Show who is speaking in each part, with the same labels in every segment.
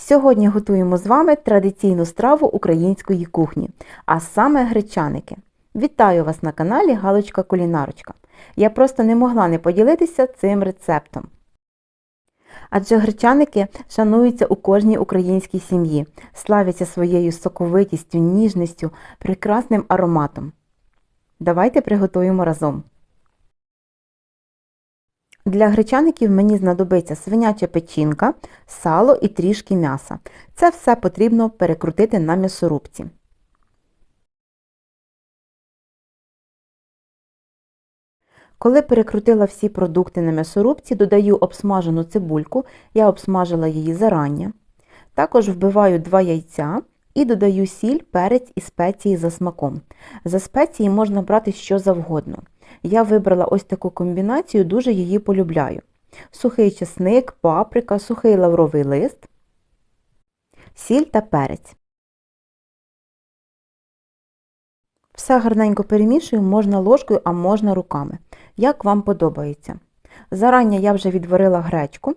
Speaker 1: Сьогодні готуємо з вами традиційну страву української кухні, а саме гречаники. Вітаю вас на каналі Галочка Кулінарочка. Я просто не могла не поділитися цим рецептом. Адже гречаники шануються у кожній українській сім'ї, славяться своєю соковитістю, ніжністю, прекрасним ароматом. Давайте приготуємо разом. Для гречаників мені знадобиться свиняча печінка, сало і трішки м'яса. Це все потрібно перекрутити на м'ясорубці. Коли перекрутила всі продукти на м'ясорубці, додаю обсмажену цибульку, я обсмажила її зарання. Також вбиваю 2 яйця і додаю сіль, перець і спеції за смаком. За спеції можна брати що завгодно. Я вибрала ось таку комбінацію, дуже її полюбляю. Сухий чесник, паприка, сухий лавровий лист, сіль та перець. Все гарненько перемішую, можна ложкою, а можна руками. Як вам подобається. Зарання я вже відварила гречку.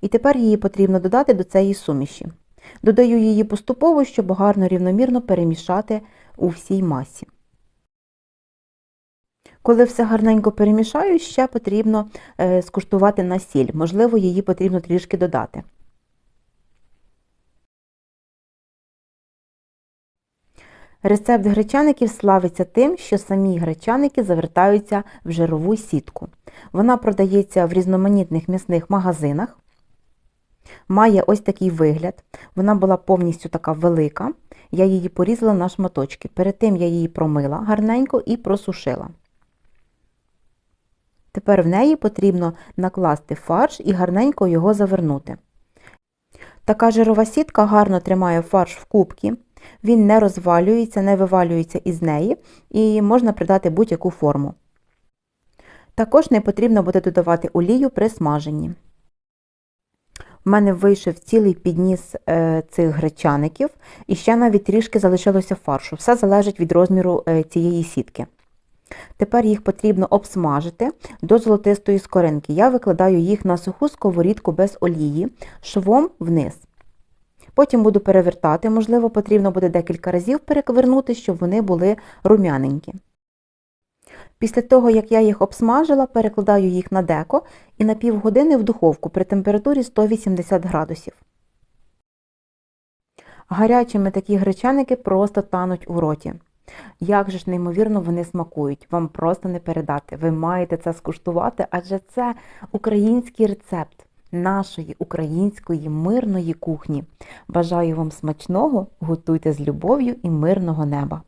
Speaker 1: І тепер її потрібно додати до цієї суміші. Додаю її поступово, щоб гарно рівномірно перемішати у всій масі. Коли все гарненько перемішаю, ще потрібно е, скуштувати на сіль. Можливо, її потрібно трішки додати. Рецепт гречаників славиться тим, що самі гречаники завертаються в жирову сітку. Вона продається в різноманітних м'ясних магазинах. Має ось такий вигляд. Вона була повністю така велика. Я її порізала на шматочки. Перед тим я її промила гарненько і просушила. Тепер в неї потрібно накласти фарш і гарненько його завернути. Така жирова сітка гарно тримає фарш в кубки, він не розвалюється, не вивалюється із неї і можна придати будь-яку форму. Також не потрібно буде додавати олію при смаженні. У мене вийшов цілий підніс е, цих гречаників і ще навіть трішки залишилося фаршу. Все залежить від розміру е, цієї сітки. Тепер їх потрібно обсмажити до золотистої скоринки. Я викладаю їх на суху сковорідку без олії, швом вниз. Потім буду перевертати, можливо, потрібно буде декілька разів перевернути, щоб вони були рум'яненькі. Після того, як я їх обсмажила, перекладаю їх на деко і на півгодини в духовку при температурі 180 градусів. Гарячими такі гречаники просто тануть у роті. Як же ж неймовірно вони смакують, вам просто не передати. Ви маєте це скуштувати, адже це український рецепт нашої української мирної кухні. Бажаю вам смачного, готуйте з любов'ю і мирного неба!